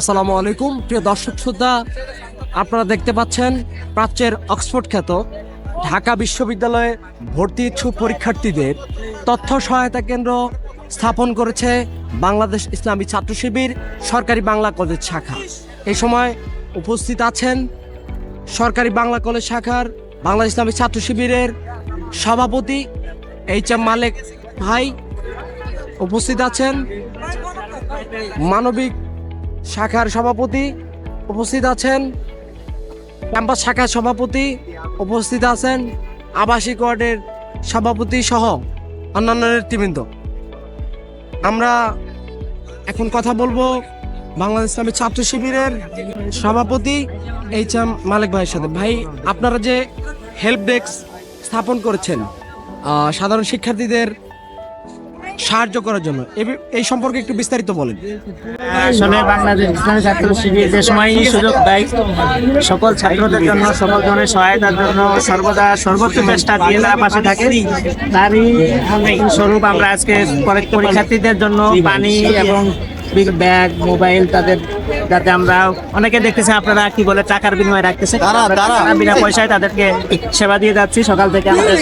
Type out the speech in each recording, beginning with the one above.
আসসালামু আলাইকুম, প্রিয় দর্শক শ্রোতা, আপনারা দেখতে পাচ্ছেন প্রাচ্যের অক্সফোর্ড খ্যাত ঢাকা বিশ্ববিদ্যালয়ে ভর্তি ইচ্ছুক পরীক্ষার্থীদের তথ্য সহায়তা কেন্দ্র স্থাপন করেছে বাংলাদেশ ইসলামী ছাত্র শিবির সরকারি বাংলা কলেজ শাখা। এই সময় উপস্থিত আছেন সরকারি বাংলা কলেজ শাখার বাংলা ইসলামী ছাত্র শিবিরের সভাপতি এইচ এম মালেক ভাই। উপস্থিত আছেন মানবিক শাখার সভাপতি উপস্থিত আছেন। ক্যাম্পাস শাখার সভাপতি উপস্থিত আছেন। আবাসিক ওয়ার্ডের সভাপতি সহ অন্যান্য নেতৃবৃন্দ আমরা এখন কথা বলব বাংলাদেশ ইসলামী ছাত্র শিবিরের সভাপতি এইচ এম মালিক ভাইয়ের সাথে। ভাই, আপনারা যে হেল্প ডেস্ক স্থাপন করেছেন সাধারণ শিক্ষার্থীদের সাহায্য করার জন্য। এই সম্পর্কে একটু বিস্তারিত বলেন। আসলে বাংলাদেশ ইসলামী ছাত্র শিবির যে সময় সুযোগ দেয়, সকল ছাত্রদের জন্য সকল ধরনের সহায়তার জন্য সর্বদা সর্বোচ্চ চেষ্টা দিয়ে তারা পাশে থাকে। তারই স্বরূপ আমরা আজকে পরে- পরীক্ষার্থীদের জন্য পানি এবং ব্যাগ মোবাইল তাদের যাতে আমরা অনেকে দেখতেছি আপনারা কি বলে টাকার বিনিময়ে রাখতেছে। তারা বিনা পয়সায় তাদেরকে সেবা দিয়ে যাচ্ছি। সকাল থেকে আমাদের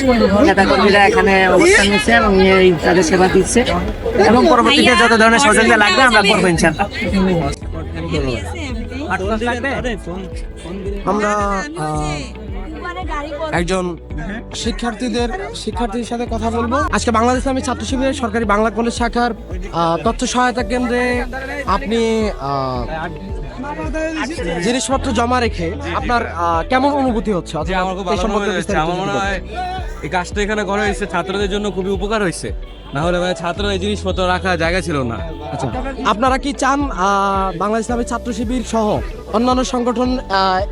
নেতাকর্মীরা এখানে অবস্থান নিচ্ছে এবং এই তাদের সেবা দিচ্ছে। এবং পরবর্তীতে যত ধরনের সহযোগিতা লাগবে আমরা করব ইনশাল্লাহ আমরা আহ, একজন শিক্ষার্থীদের শিক্ষার্থীর সাথে কথা বলব। আজকে বাংলাদেশ আমি ছাত্র শিবিরের সরকারি বাংলা কলেজ শাখার তথ্য সহায়তা কেন্দ্রে আপনি জিনিসপত্র জমা রেখে আপনার কেমন অনুভূতি হচ্ছে? আমার খুব ভালো মনে হয়েছে। আমার মনে হয় এই কাজটা এখানে করা হয়েছে ছাত্রদের জন্য খুবই উপকার হয়েছে। না হলে মানে ছাত্র এই জিনিসপত্র রাখার জায়গা ছিল না। আচ্ছা আপনারা কি চান আহ, বাংলা ইসলামী ছাত্র শিবির সহ অন্যান্য সংগঠন আহ,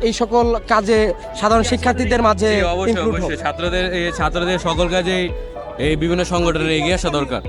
এই সকল কাজে সাধারণ শিক্ষার্থীদের মাঝে অবশ্যই অবশ্যই। ছাত্রদের এই ছাত্রদের সকল কাজে এই বিভিন্ন সংগঠনের এগিয়ে আসা দরকার।